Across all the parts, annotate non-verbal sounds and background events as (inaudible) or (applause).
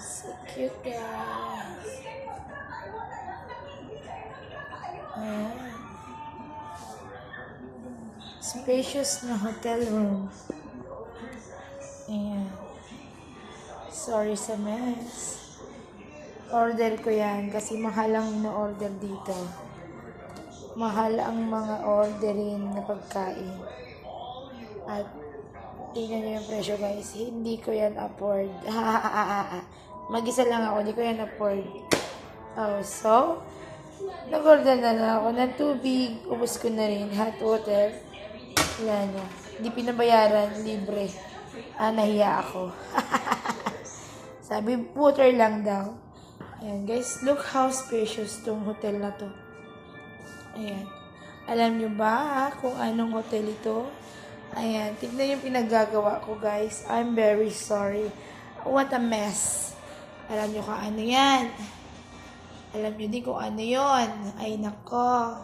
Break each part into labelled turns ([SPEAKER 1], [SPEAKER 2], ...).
[SPEAKER 1] So cute, guys. Ayan. Spacious na hotel room. Ayan. Sorry sa mess. Order ko yan kasi mahal ang na-order dito. Mahal ang mga orderin na pagkain. At tingnan nyo yung presyo guys. Hindi ko yan afford. (laughs) Mag-isa lang ako. Hindi ko yan afford. Oh, so, nag-order na lang ako ng tubig. Ubus ko na rin. Hot water. Wala na. Hindi pinabayaran. Libre. Ah, nahiya ako. (laughs) Sabi, water lang daw. Ayan, guys. Look how spacious tong hotel na to. Ayan. Alam nyo ba kung anong hotel ito? Ayan. Tignan yung pinagagawa ko, guys. I'm very sorry. What a mess. Alam nyo kung ano yan. Alam nyo din kung ano yon. Ay, nako.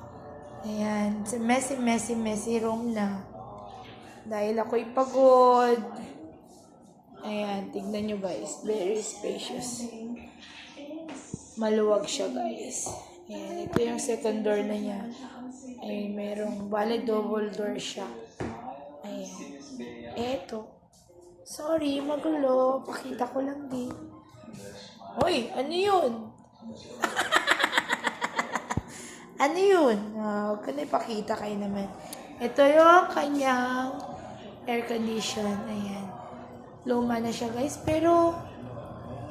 [SPEAKER 1] Ayan. It's a messy, messy, messy room na. Dahil ako'y pagod. Ayan. Tignan nyo, guys. Very spacious. Maluwag siya, guys. Ayan. Ito yung second door na niya. Ay, merong, bale, double door siya. Ayan. Eto. Sorry, magulo. Pakita ko lang din. Hoy, ano yun? ano yun? Uh, huwag ka na ipakita kayo naman. Ito yung kanyang air condition. Ayan. Luma na siya guys. Pero,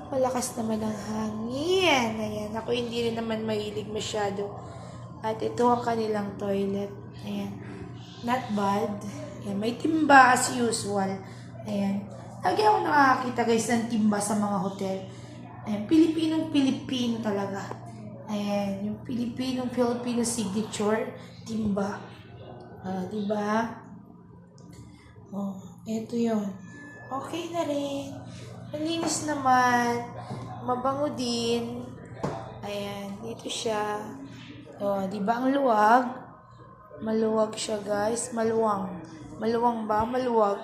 [SPEAKER 1] malakas naman ang hangin. Ayan. Ako hindi rin naman mahilig masyado. At ito ang kanilang toilet. Ayan. Not bad. Ayan. May timba as usual. Ayan. Lagi ako nakakakita guys ng timba sa mga hotel. Ayan. Pilipinong-Pilipino talaga. Ayan. Yung Pilipinong-Filipino signature. Timba. Ah, diba? Oh, eto yon. Okay na rin. Malinis naman. Mabango din. Ayan, dito siya. Oh, di ba ang luwag? Maluwag siya, guys. Maluwang. Maluwang ba? Maluwag.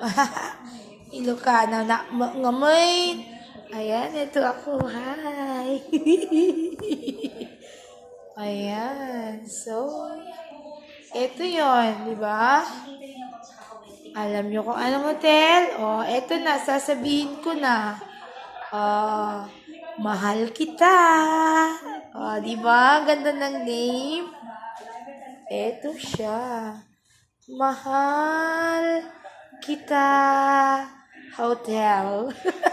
[SPEAKER 1] (laughs) Ilocana na ma- ngamay. Ayan, ito ako. Hi. (laughs) Ayan. So, ito yon, di ba? Alam nyo kung anong hotel? O, oh, eto na, sasabihin ko na. Ah, mahal kita. O, di ba? Ganda ng name. Eto siya. Mahal kita hotel. (laughs)